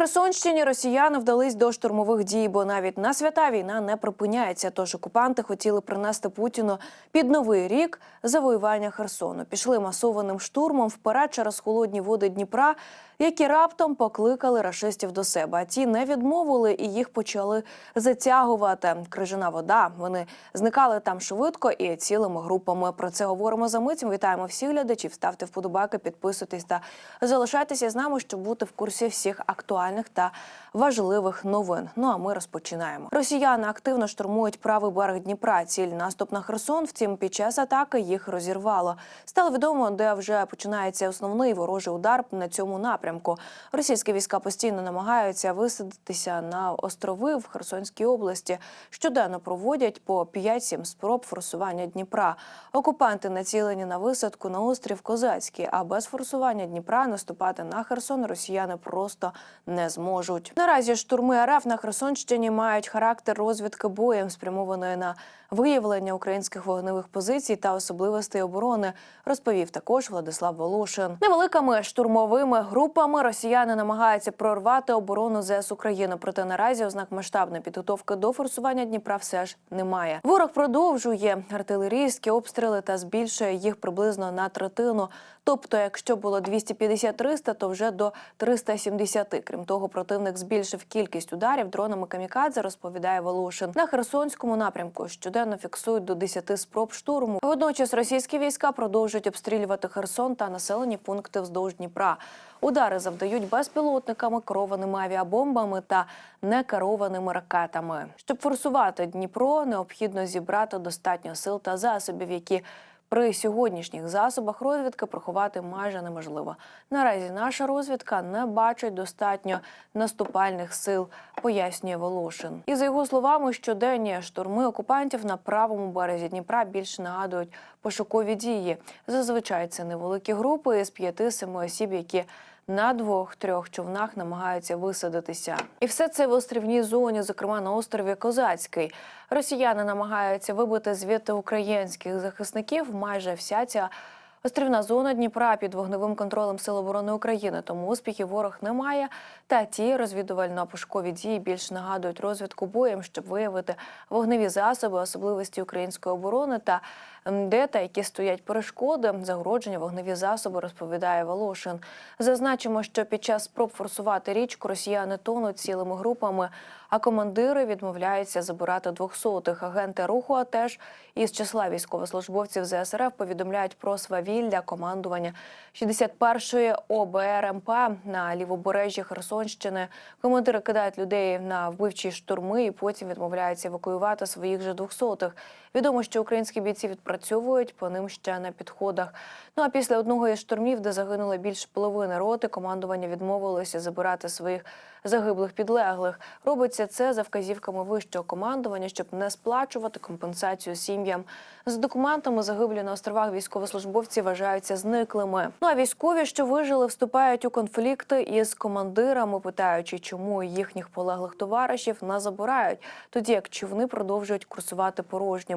Херсонщині росіяни вдались до штурмових дій, бо навіть на свята війна не припиняється. Тож окупанти хотіли принести Путіну під новий рік завоювання Херсону. Пішли масованим штурмом вперед через холодні води Дніпра, які раптом покликали рашистів до себе. А ті не відмовили і їх почали затягувати. Крижана вода. Вони зникали там швидко і цілими групами. Про це говоримо за мить. Вітаємо всіх глядачів. Ставте вподобайки, підписуйтесь та залишайтеся з нами, щоб бути в курсі всіх актуальних та важливих новин. Ну а ми розпочинаємо. Росіяни активно штурмують правий берег Дніпра. Ціль наступ на Херсон. Втім, під час атаки їх розірвало. Стало відомо, де вже починається основний ворожий удар на цьому напрямку. Російські війська постійно намагаються висадитися на острови в Херсонській області. Щоденно проводять по 5-7 спроб форсування Дніпра. Окупанти націлені на висадку на острів Козацький, а без форсування Дніпра наступати на Херсон росіяни просто не зможуть. Наразі штурми РФ на Херсонщині мають характер розвідки боєм, спрямованої на виявлення українських вогневих позицій та особливостей оборони, розповів також Владислав Волошин. Невеликими штурмовими групами росіяни намагаються прорвати оборону ЗС України. Проте наразі ознак масштабної підготовки до форсування Дніпра все ж немає. Ворог продовжує артилерійські обстріли та збільшує їх приблизно на третину. Тобто, якщо було 250-300, то вже до 370. Крім того, противник збільшив кількість ударів дронами камікадзе, розповідає Волошин. На Херсонському напрямку щоденно фіксують до 10 спроб штурму. Водночас російські війська продовжують обстрілювати Херсон та населені пункти вздовж Дніпра. Удари завдають безпілотниками, керованими авіабомбами та некерованими ракетами. Щоб форсувати Дніпро, необхідно зібрати достатньо сил та засобів, які при сьогоднішніх засобах розвідки приховати майже неможливо. Наразі наша розвідка не бачить достатньо наступальних сил, пояснює Волошин. І за його словами, щоденні штурми окупантів на правому березі Дніпра більше нагадують пошукові дії. Зазвичай це невеликі групи з п'яти-семи осіб, які на двох-трьох човнах намагаються висадитися, і все це в острівній зоні, зокрема на острові Козацький. Росіяни намагаються вибити звідти українських захисників. Майже вся ця острівна зона Дніпра під вогневим контролем Сил оборони України. Тому успіхів ворог немає. Та ті розвідувально-пошукові дії більш нагадують розвідку боєм, щоб виявити вогневі засоби, особливості української оборони та де та які стоять перешкоди, загородження, вогневі засоби, розповідає Волошин. Зазначимо, що під час спроб форсувати річку росіяни тонуть цілими групами, а командири відмовляються забирати двохсотих. Агенти руху а теж із числа військовослужбовців ЗСРФ повідомляють про свавілля командування 61-ї ОБРМП на лівобережжі Херсонщини. Командири кидають людей на вбивчі штурми і потім відмовляються евакуювати своїх же двохсотих. Відомо, що українські бійці відпрацьовують по ним ще на підходах. Ну а після одного із штурмів, де загинуло більше половини роти, командування відмовилося забирати своїх загиблих підлеглих. Робиться це за вказівками вищого командування, щоб не сплачувати компенсацію сім'ям. З документами загиблі на островах військовослужбовці вважаються зниклими. Ну а військові, що вижили, вступають у конфлікти із командирами, питаючи, чому їхніх полеглих товаришів не забирають, тоді як човни продовжують курсувати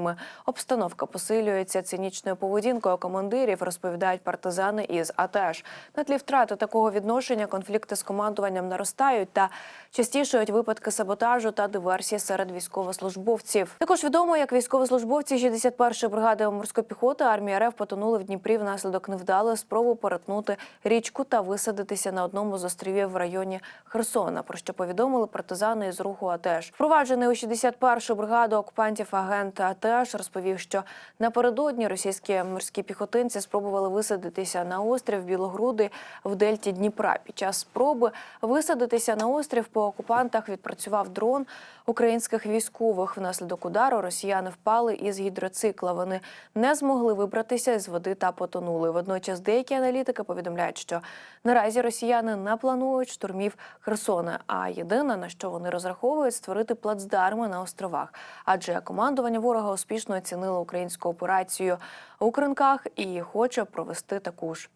порожніми. Обстановка посилюється цинічною поведінкою командирів, розповідають партизани із АТЕШ. На тлі втрати такого відношення конфлікти з командуванням наростають та частішають випадки саботажу та диверсії серед військовослужбовців. Також відомо, як військовослужбовці 61-ї бригади морської піхоти армії РФ потонули в Дніпрі внаслідок невдалої спроби перетнути річку та висадитися на одному з островів в районі Херсона. Про що повідомили партизани із руху АТЕШ. Впроваджений у 61-ю бригаду окупантів агент АТЕШ розповів, що напередодні російські морські піхотинці спробували висадитися на острів Білогруди в дельті Дніпра. Під час спроби висадитися на острів по окупантах відпрацював дрон українських військових. Внаслідок удару росіяни впали із гідроцикла. Вони не змогли вибратися з води та потонули. Водночас деякі аналітики повідомляють, що наразі росіяни не планують штурмів Херсона. А єдине на що вони розраховують створити плацдарми на островах, адже командування ворога успішно оцінила українську операцію у Кринках і хоче провести таку ж.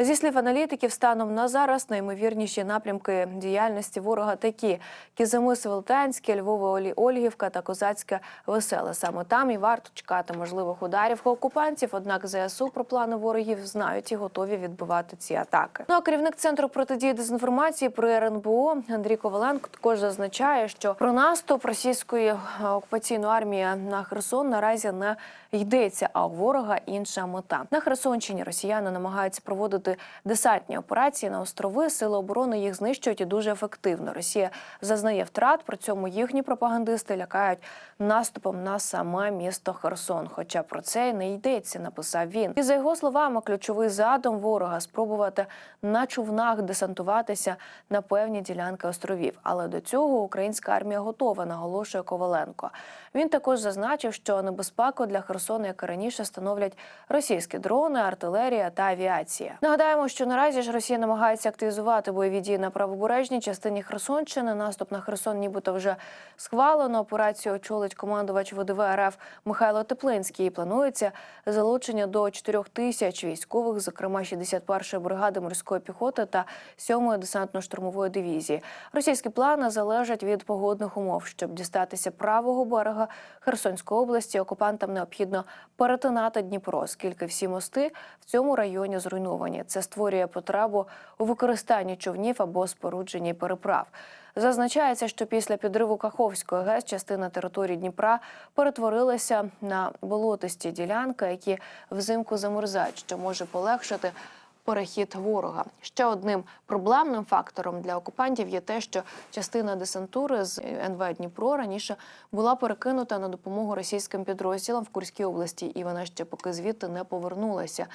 Зі слів аналітиків, станом на зараз найімовірніші напрямки діяльності ворога такі: Львове Олі Ольгівка та Козацьке Веселе. Саме там і варто чекати можливих ударів окупантів. Однак ЗСУ про плани ворогів знають і готові відбивати ці атаки. Ну а керівник центру протидії дезінформації при РНБО Андрій Коваленко також зазначає, що про наступ російської е, окупаційної армії на Херсон наразі не йдеться. А у ворога інша мета на Херсонщині. Росіяни намагаються проводити десантні операції на острови. Сили оборони їх знищують і дуже ефективно. Росія зазнає втрат. При цьому їхні пропагандисти лякають наступом на саме місто Херсон. Хоча про це й не йдеться, написав він. І за його словами, ключовий задум ворога спробувати на човнах десантуватися на певні ділянки островів. Але до цього українська армія готова, наголошує Коваленко. Він також зазначив, що небезпеку для Херсона, як і раніше, становлять російські дрони, артилерія та авіація. Нагадаємо, що наразі ж Росія намагається активізувати бойові дії на правобережній частині Херсонщини. Наступ на Херсон, нібито вже схвалено. Операцію очолить командувач ВДВ РФ Михайло Теплинський. І планується залучення до 4 тисяч військових, зокрема 61-ї бригади морської піхоти та 7-ї десантно-штурмової дивізії. Російські плани залежать від погодних умов. Щоб дістатися правого берега Херсонської області, окупантам необхідно перетинати Дніпро, оскільки всі мости в цьому районі зруйновані. Це створює потребу у використанні човнів або спорудженні переправ. Зазначається, що після підриву Каховської ГЕС частина території Дніпра перетворилася на болотисті ділянки, які взимку замерзають, що може полегшити перехід ворога. Ще одним проблемним фактором для окупантів є те, що частина десантури з НВ Дніпро раніше була перекинута на допомогу російським підрозділам в Курській області, і вона ще поки звідти не повернулася.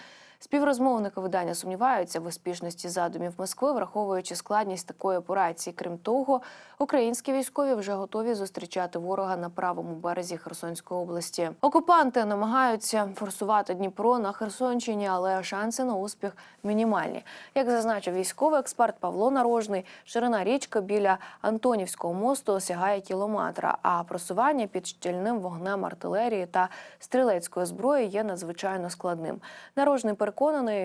Співрозмовники видання сумніваються в успішності задумів Москви, враховуючи складність такої операції. Крім того, українські військові вже готові зустрічати ворога на правому березі Херсонської області. Окупанти намагаються форсувати Дніпро на Херсонщині, але шанси на успіх мінімальні. Як зазначив військовий експерт Павло Нарожний, ширина річки біля Антонівського мосту сягає кілометра, а просування під щільним вогнем артилерії та стрілецької зброї є надзвичайно складним. Нарожний переконаний,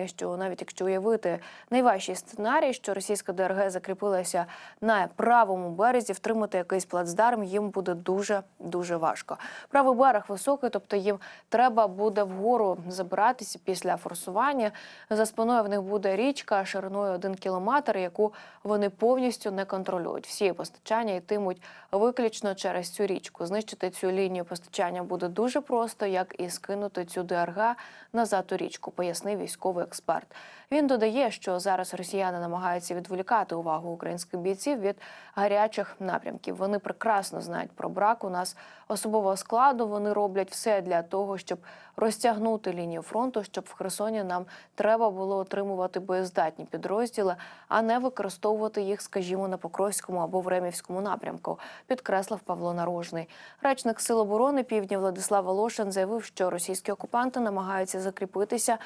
що навіть якщо уявити найважчий сценарій, що російська ДРГ закріпилася на правому березі, втримати якийсь плацдарм їм буде дуже дуже важко. Правий берег високий, тобто їм треба буде вгору забиратися після форсування. За спиною в них буде річка шириною один кілометр, яку вони повністю не контролюють. Всі постачання йтимуть виключно через цю річку. Знищити цю лінію постачання буде дуже просто, як і скинути цю ДРГ назад у річку, пояснив військовий експерт. Він додає, що зараз росіяни намагаються відволікати увагу українських бійців від гарячих напрямків. Вони прекрасно знають про брак у нас особового складу. Вони роблять все для того, щоб розтягнути лінію фронту, щоб в Херсоні нам треба було отримувати боєздатні підрозділи, а не використовувати їх, скажімо, на Покровському або Времівському напрямку. Підкреслив Павло Нарожний. Речник Сил оборони Півдня Владислав Волошин заявив, що російські окупанти намагаються закріпитися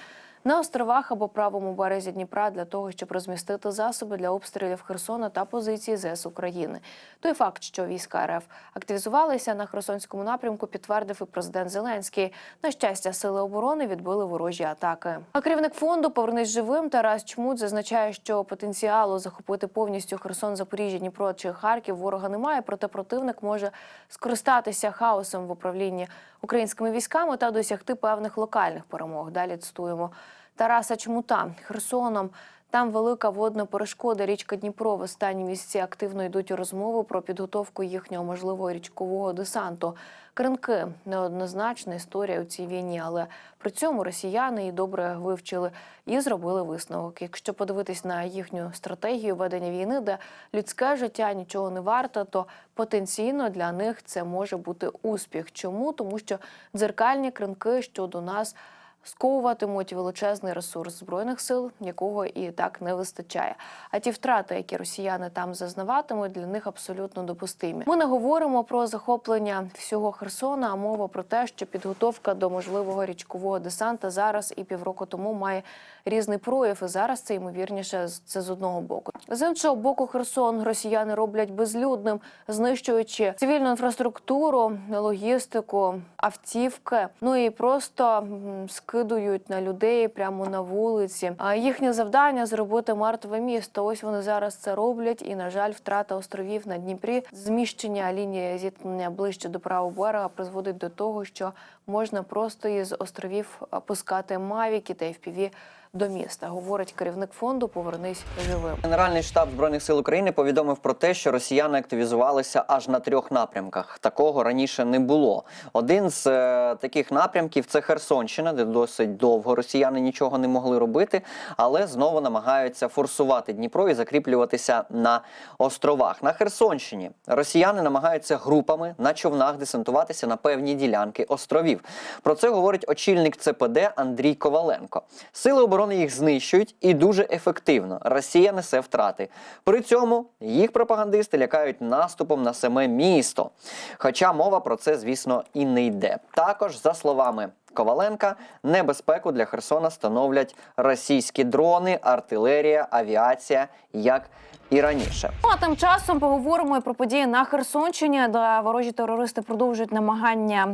на островах або правому березі Дніпра для того, щоб розмістити засоби для обстрілів Херсона та позиції ЗС України. Той факт, що війська РФ активізувалися на Херсонському напрямку, підтвердив і президент Зеленський. На щастя, сили оборони відбили ворожі атаки. А керівник фонду Повернись живим Тарас Чмут зазначає, що потенціалу захопити повністю Херсон, Запоріжжя, Дніпро чи Харків ворога немає. Проте противник може скористатися хаосом в управлінні українськими військами та досягти певних локальних перемог. Далі цитуємо Тараса Чмута Херсоном. Там велика водна перешкода. Річка Дніпро в останні місяці активно йдуть у розмову про підготовку їхнього можливого річкового десанту. Кринки неоднозначна історія у цій війні, але при цьому росіяни її добре вивчили і зробили висновок. Якщо подивитись на їхню стратегію ведення війни, де людське життя нічого не варто, то потенційно для них це може бути успіх. Чому? Тому що дзеркальні кринки щодо нас сковуватимуть величезний ресурс збройних сил, якого і так не вистачає. А ті втрати, які росіяни там зазнаватимуть, для них абсолютно допустимі. Ми не говоримо про захоплення всього Херсона, а мова про те, що підготовка до можливого річкового десанта зараз і півроку тому має різний прояв. І зараз це ймовірніше це з одного боку. З іншого боку, Херсон росіяни роблять безлюдним, знищуючи цивільну інфраструктуру, логістику, автівки. Ну і просто скидують накидують на людей прямо на вулиці. А їхнє завдання зробити мертве місто. Ось вони зараз це роблять. І на жаль, втрата островів на Дніпрі, зміщення лінії зіткнення ближче до правого берега призводить до того, що можна просто із островів пускати мавіки та FPV до міста. Говорить керівник фонду Повернись живим. Генеральний штаб збройних сил України повідомив про те, що росіяни активізувалися аж на трьох напрямках. Такого раніше не було. Один з е, таких напрямків це Херсонщина, де досить довго росіяни нічого не могли робити, але знову намагаються форсувати Дніпро і закріплюватися на островах. На Херсонщині росіяни намагаються групами на човнах десантуватися на певні ділянки островів. Про це говорить очільник ЦПД Андрій Коваленко. Сили оборони їх знищують і дуже ефективно. Росія несе втрати. При цьому їх пропагандисти лякають наступом на саме місто. Хоча мова про це, звісно, і не йде. Також, за словами Коваленка, небезпеку для Херсона становлять російські дрони, артилерія, авіація, як і раніше. Ну, а тим часом поговоримо і про події на Херсонщині, де ворожі терористи продовжують намагання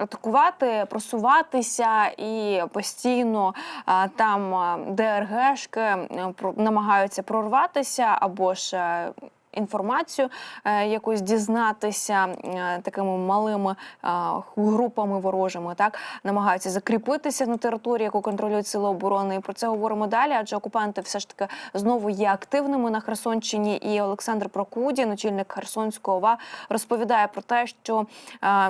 атакувати, просуватися і постійно а, там а, ДРГшки е, намагаються прорватися або ж. Інформацію е, якусь дізнатися е, такими малими е, групами ворожими, так намагаються закріпитися на території, яку контролюють сили оборони. І про це говоримо далі. Адже окупанти все ж таки знову є активними на Херсонщині. І Олександр Прокудін, очільник Херсонського ОВА, розповідає про те, що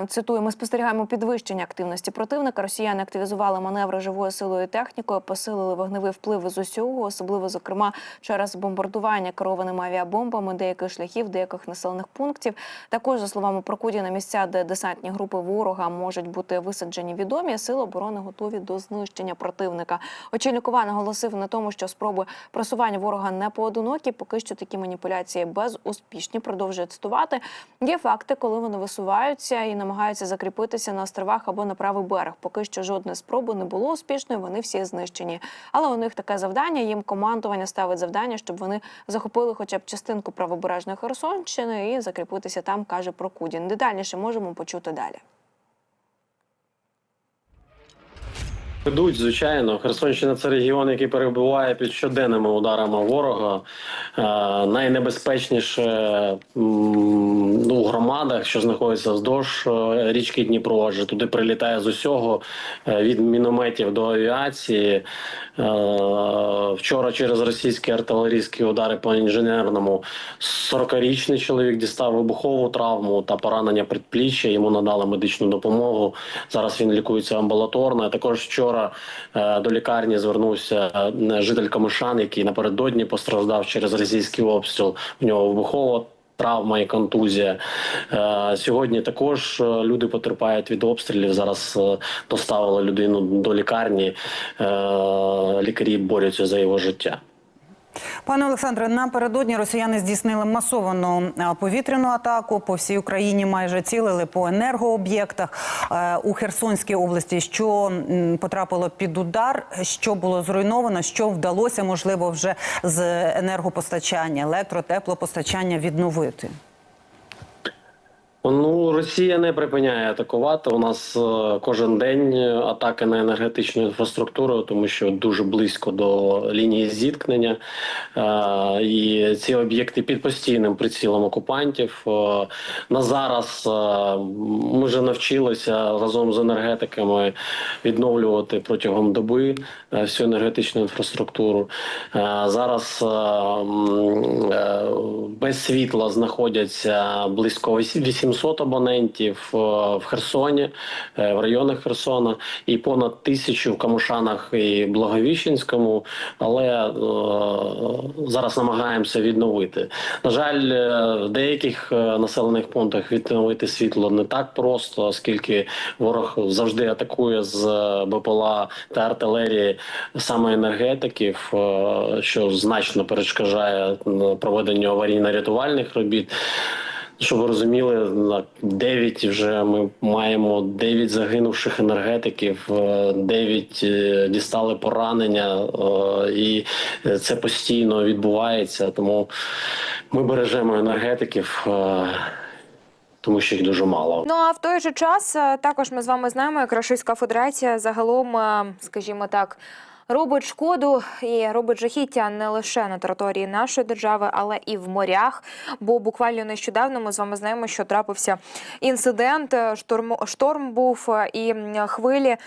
цитую, ми спостерігаємо підвищення активності противника. Росіяни активізували маневри живою силою і технікою, посилили вогневий вплив з усього, особливо зокрема через бомбардування керованими авіабомбами деяких шляхів, деяких населених пунктів. Також за словами Прокудіна, місця, де десантні групи ворога можуть бути висаджені відомі, сили оборони готові до знищення противника. Очільник ОВА наголосив на тому, що спроби просування ворога не поодинокі. Поки що такі маніпуляції безуспішні, продовжує цитувати. Є факти, коли вони висуваються і намагаються закріпитися на островах або на правий берег. Поки що жодної спроби не було успішною. Вони всі знищені. Але у них таке завдання. Їм командування ставить завдання, щоб вони захопили хоча б частинку правобережної Херсонщини і закріпитися там, каже Прокудін. Детальніше можемо почути далі. Ведуть, звичайно. Херсонщина це регіон, який перебуває під щоденними ударами ворога. Е, найнебезпечніше м, ну, у громадах, що знаходяться вздовж е, річки Дніпро, адже туди прилітає з усього е, від мінометів до авіації. Вчора через російські артилерійські удари по інженерному 40-річний чоловік дістав вибухову травму та поранення предпліччя. Йому надали медичну допомогу. Зараз він лікується амбулаторно. Також вчора е, до лікарні звернувся е, житель Камишан, який напередодні постраждав через російський обстріл. У нього вибухова. Травма і контузія Е, сьогодні також люди потерпають від обстрілів. Зараз доставили людину до лікарні. Лікарі борються за його життя. Пане Олександре, напередодні росіяни здійснили масовану повітряну атаку по всій Україні. Майже цілили по енергооб'єктах Е, у Херсонській області. Що потрапило під удар, що було зруйновано, що вдалося можливо вже з енергопостачання, електро, теплопостачання відновити. Ну, Росія не припиняє атакувати. У нас е, кожен день атаки на енергетичну інфраструктуру, тому що дуже близько до лінії зіткнення. Е, і ці об'єкти під постійним прицілом окупантів. Е, на зараз е, ми вже навчилися разом з енергетиками відновлювати протягом доби е, всю енергетичну інфраструктуру. Е, зараз е, е, без світла знаходяться близько 800 абонентів е, в Херсоні, е, в районах Херсона, і понад тисячу в Камушанах і Благовіщенському. Але е, зараз намагаємося відновити. На жаль, в деяких населених пунктах відновити світло не так просто, оскільки ворог завжди атакує з БПЛА та артилерії саме енергетиків, що значно перешкоджає проведенню аварійно-рятувальних робіт. Щоб ви розуміли, на 9 вже ми маємо 9 загинувших енергетиків, 9 дістали поранення, е, і це постійно відбувається. Тому ми бережемо енергетиків. е, тому що їх дуже мало. Ну а в той же час е, також ми з вами знаємо, як Російська Федерація загалом, е, скажімо так. Робить шкоду і робить жахіття не лише на території нашої держави, але і в морях. Бо буквально нещодавно ми з вами знаємо, що трапився інцидент. Шторм шторм був е, і хвилі е,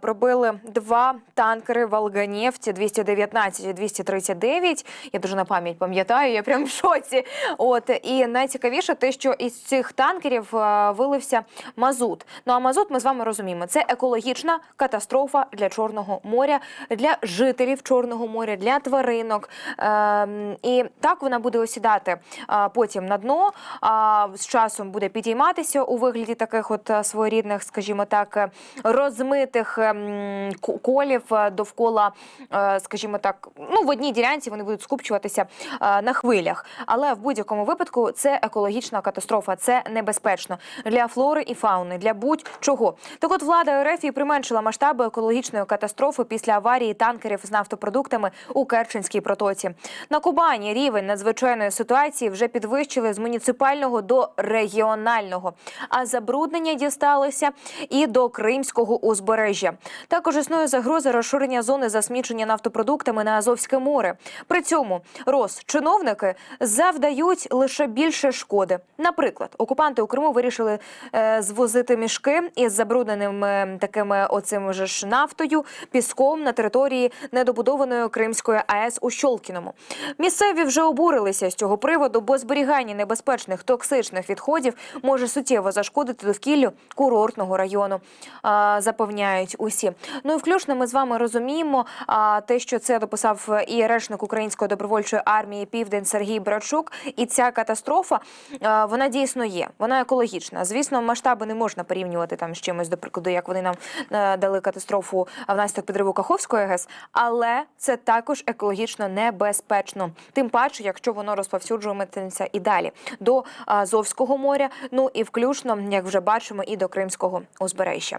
пробили два танкери Волганефті 219 і 239. Я дуже на пам'ять пам'ятаю. Я прям в шоці. От і найцікавіше те, що із цих танкерів е, вилився мазут. Ну а мазут ми з вами розуміємо. Це екологічна катастрофа для Чорного моря, для жителів Чорного моря, для тваринок. Ем, і так вона буде осідати потім на дно. А з часом буде підійматися у вигляді таких от е, своєрідних, скажімо так, е, розмитих ем, колів е, довкола, скажімо так, ну в одній ділянці вони будуть скупчуватися на хвилях. Але в будь-якому випадку це екологічна катастрофа, це небезпечно для флори і фауни, для будь-чого. Так от влада РФ і применшила масштаби екологічної катастрофи після аварії танкерів з нафтопродуктами у Керченській протоці. На Кубані рівень надзвичайної ситуації вже підвищили з муніципального до регіонального, а забруднення дісталося і до Кримського узбережжя. Також існує загроза розширення зони засмічення нафтопродуктами на Азовське море. При цьому Росчиновники завдають лише більше шкоди. Наприклад, окупанти у Криму вирішили е, звозити мішки із забрудненим е, такими оцим же ж нафтою, піском на території недобудованої Кримської АЕС у Щолкіному. Місцеві вже обурилися з цього приводу, бо зберігання небезпечних токсичних відходів може суттєво зашкодити довкіллю курортного району. запевняють усі. Ну і включно ми з вами розуміємо те, що це дописав і речник української добровольчої армії Південь Сергій Брачук. І ця катастрофа вона дійсно є. Вона екологічна. Звісно, масштаби не можна порівнювати там з чимось, до прикладу, як вони нам е, дали катастрофу внаслідок підриву Каховської ГЕС, але це також екологічно небезпечно. Тим паче, якщо воно розповсюджуватиметься і далі до Азовського моря, ну і включно, як вже бачимо, і до Кримського узбережжя.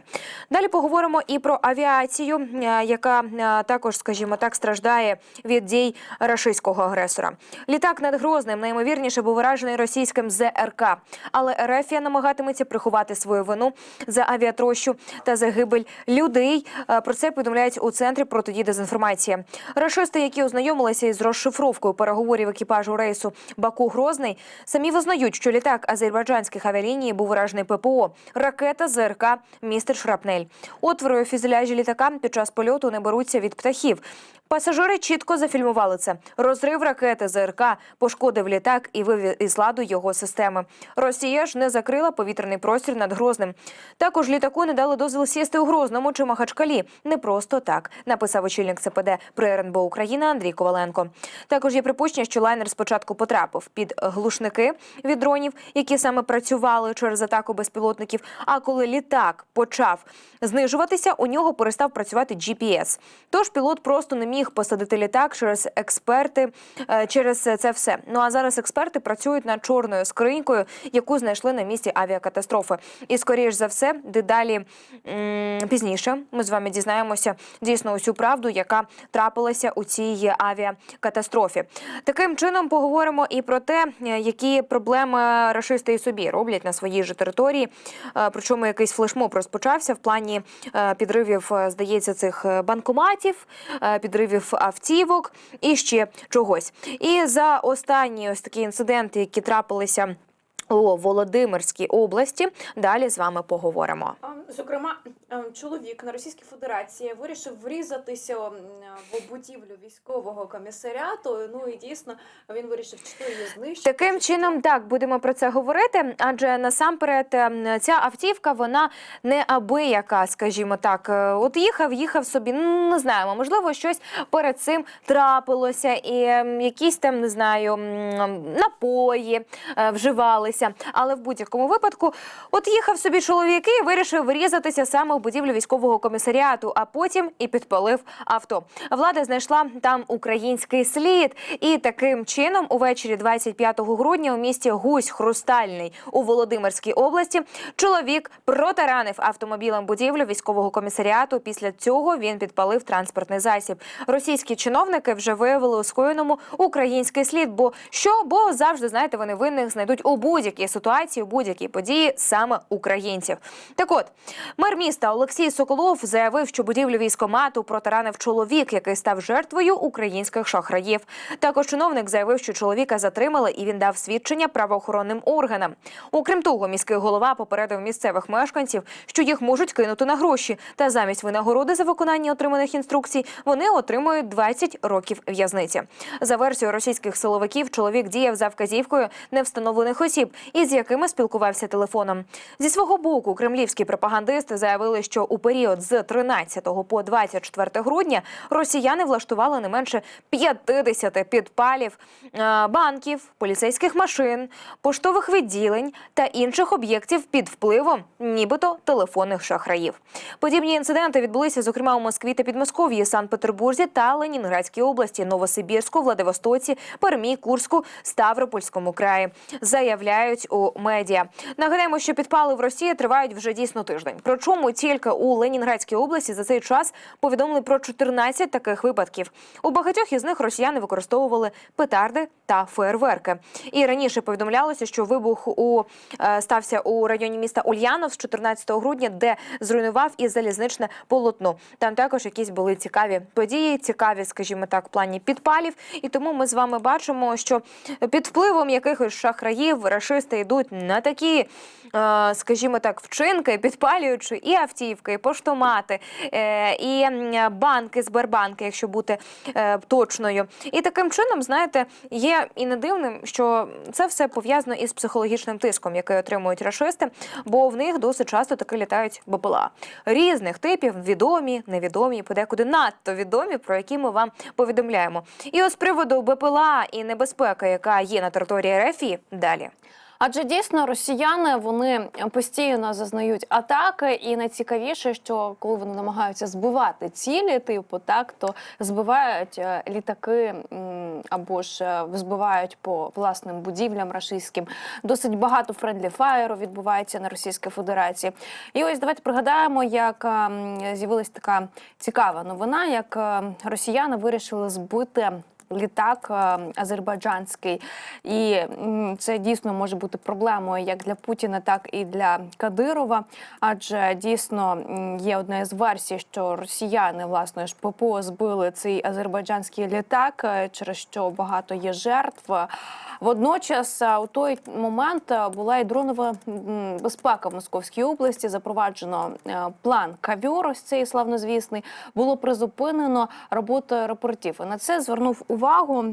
Далі поговоримо і про авіацію, е, яка е, також, скажімо так, страждає від дій рашистського агресора. Літак над Грозним найімовірніше був вражений російським ЗРК, але Ерефія намагатиметься приховати свою вину за авіатрощу та загибель людей. Е, Про це повідомляють у центрі протидії дезінформації. Рашисти, які ознайомилися із розшифровкою переговорів екіпажу рейсу Баку Грозний, самі визнають, що літак азербайджанських авіаліній був вражений ППО. Ракета ЗРК містить шрапнель. Отвори у фюзеляжі літака під час польоту не беруться від птахів. Пасажири чітко зафільмували це. Розрив ракети ЗРК пошкодив літак і вивів із ладу його системи. Росія ж не закрила повітряний простір над Грозним. Також літаку не дали дозвіл сісти у Грозному чи Махачкалі. Не просто так, написав очільник ЦПД при РНБО України Андрій Коваленко. Також є припущення, що лайнер спочатку потрапив під глушники від дронів, які саме працювали через атаку безпілотників. А коли літак почав знижуватися, у нього перестав працювати GPS. Тож пілот просто не міг посадити літак через експерти е, через це все. Ну а зараз експерти працюють над чорною скринькою, яку знайшли на місці авіакатастрофи. І скоріш за все, дедалі пізніше ми з вами дізнаємося дійсно усю правду, яка трапилася у цій авіакатастрофі. Таким чином поговоримо і про те, які проблеми рашисти і собі роблять на своїй же території. Е, Причому якийсь флешмоб розпочався в плані е, підривів, е, здається, цих банкоматів, підривів автівок і ще чогось. І за останні ось такі інциденти, які трапилися. У Володимирській області далі з вами поговоримо. Зокрема, ем, чоловік на Російській Федерації вирішив врізатися в будівлю військового комісаріату. Ну і дійсно він вирішив чи то її знищити. Таким чином, так будемо про це говорити. Адже насамперед ця автівка вона неабияка, скажімо так. Е, От їхав, їхав собі. Ну не знаємо, можливо, щось перед цим трапилося, і якісь там не знаю напої е, вживалися. Але в будь-якому випадку, от їхав собі чоловік і вирішив врізатися саме в будівлю військового комісаріату, а потім і підпалив авто. Влада знайшла там український слід, і таким чином, увечері 25 грудня, у місті Гусь Хрустальний у Володимирській області, чоловік протаранив автомобілем будівлю військового комісаріату. Після цього він підпалив транспортний засіб. Російські чиновники вже виявили у скоєному український слід. Бо що? Бо завжди знаєте, вони винних знайдуть у будь-якій ситуації, у будь-якій події саме українців. Так от мер міста Олексій Соколов заявив, що будівлю військомату протаранив чоловік, який став жертвою українських шахраїв. Також чиновник заявив, що чоловіка затримали і він дав свідчення правоохоронним органам. Окрім того, міський голова попередив місцевих мешканців, що їх можуть кинути на гроші, та замість винагороди за виконання отриманих інструкцій вони отримують 20 років в'язниці. За версією російських силовиків, чоловік діяв за вказівкою невстановлених осіб, із якими спілкувався телефоном. Зі свого боку, кремлівські пропагандисти заявили, що у період з 13 по 24 грудня росіяни влаштували не менше 50 підпалів е, банків, поліцейських машин, поштових відділень та інших об'єктів під впливом, нібито телефонних шахраїв. Подібні інциденти відбулися зокрема у Москві та Підмосков'ї, Санкт-Петербурзі та Ленінградській області, Новосибірську, Владивостоці, Пермі, Курську, Ставропольському краї. Заявляють у медіа. Нагадаємо, що підпали в Росії тривають вже дійсно тиждень. Причому тільки у Ленінградській області за цей час повідомили про 14 таких випадків. У багатьох із них росіяни використовували петарди та фейерверки. І раніше повідомлялося, що вибух у е, стався у районі міста Ульянов з 14 грудня, де зруйнував і залізничне полотно. Там також якісь були цікаві події, цікаві, скажімо так, в плані підпалів. І тому ми з вами бачимо, що під впливом якихось шахраїв рашисти йдуть на такі, е, скажімо так, вчинки, підпалюючи і автівки, і поштомати, е, і банки, Сбербанки, якщо бути е, точною. І таким чином, знаєте, є і не дивним, що це все пов'язано із психологічним тиском, який отримують рашисти, бо в них досить часто таки літають БПЛА різних типів, відомі, невідомі, подекуди надто відомі, про які ми вам повідомляємо. І ось приводу БПЛА і небезпеки, яка є на території РФ, далі. Адже дійсно росіяни вони постійно зазнають атаки, і найцікавіше, що коли вони намагаються збивати цілі, типу так, то збивають е, літаки або ж е, збивають по власним будівлям рашистським. Досить багато френдлі фаєру відбувається на Російській Федерації. І ось давайте пригадаємо, як ем, з'явилась така цікава новина, як е, росіяни вирішили збити літак е, азербайджанський, і це дійсно може бути проблемою як для Путіна, так і для Кадирова. Адже дійсно є одна із версій, що росіяни власне ж ППО збили цей азербайджанський літак, е, через що багато є жертв. Водночас, е, у той момент була і дронова безпека в Московській області. Запроваджено план кавьор, ось цей славнозвісний. Було призупинено роботу аеропортів. І на це звернув увагу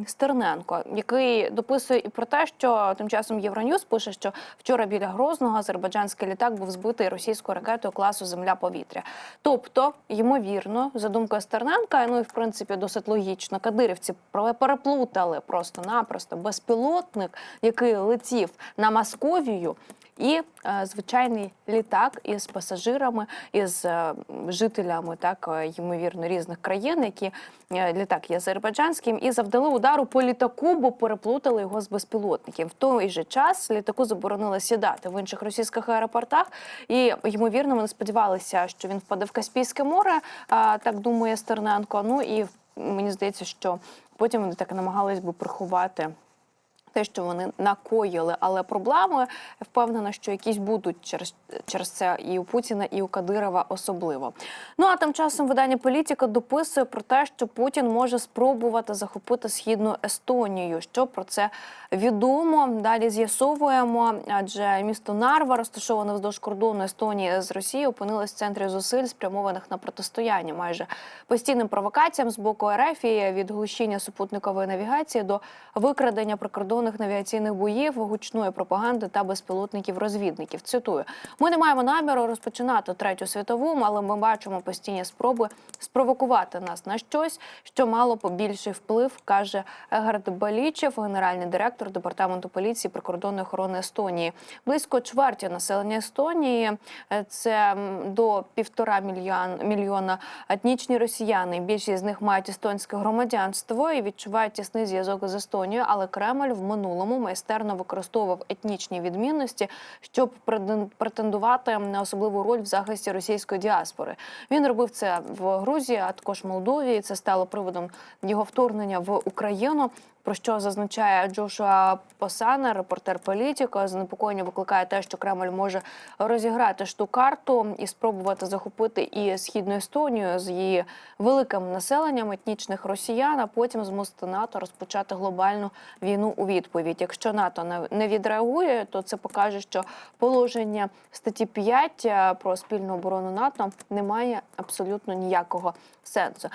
Стерненко, який дописує і про те, що тим часом Євроньюз пише, що вчора біля Грозного азербайджанський літак був збитий російською ракетою класу Земля-повітря. Тобто, ймовірно, за думкою Стерненка, ну і в принципі досить логічно, кадирівці переплутали просто-напросто безпілотник, який летів на Московію. І е, звичайний літак із пасажирами, із е, жителями, так е, ймовірно, різних країн, які літак є азербайджанським, і завдали удару по літаку, бо переплутали його з безпілотників. В той же час літаку заборонили сідати в інших російських аеропортах. І ймовірно, вони сподівалися, що він впаде в Каспійське море. Так думає Стерненко. Ну і мені здається, що потім вони так намагались би приховати те, що вони накоїли, але проблеми впевнена, що якісь будуть через, через це і у Путіна, і у Кадирова особливо. Ну а тим часом видання політика дописує про те, що Путін може спробувати захопити східну Естонію. Що про це відомо? Далі з'ясовуємо, адже місто Нарва, розташоване вздовж кордону Естонії з Росією, опинилось в центрі зусиль, спрямованих на протистояння майже постійним провокаціям з боку РФ і від глушіння супутникової навігації до викрадення прикордонних масованих навіаційних боїв, гучної пропаганди та безпілотників-розвідників. Цитую: ми не маємо наміру розпочинати третю світову, але ми бачимо постійні спроби спровокувати нас на щось, що мало б більший вплив, каже Егард Балічев, генеральний директор департаменту поліції прикордонної охорони Естонії. Близько чверті населення Естонії це до півтора мільйон, мільйона етнічні росіяни. Більшість з них мають естонське громадянство і відчувають тісний зв'язок з Естонією. Але Кремль в минулому майстерно використовував етнічні відмінності, щоб претен- претендувати на особливу роль в захисті російської діаспори. Він робив це в Грузії, а також Молдові. І Це стало приводом його вторгнення в Україну. Про що зазначає Джошуа Посана, репортер політіко. Занепокоєння викликає те, що Кремль може розіграти ж ту карту і спробувати захопити і східну Естонію з її великим населенням етнічних росіян, а потім змусити НАТО розпочати глобальну війну у відповідь. Якщо НАТО не- відреагує, то це покаже, що положення статті 5 про спільну оборону НАТО не має абсолютно ніякого сенсу.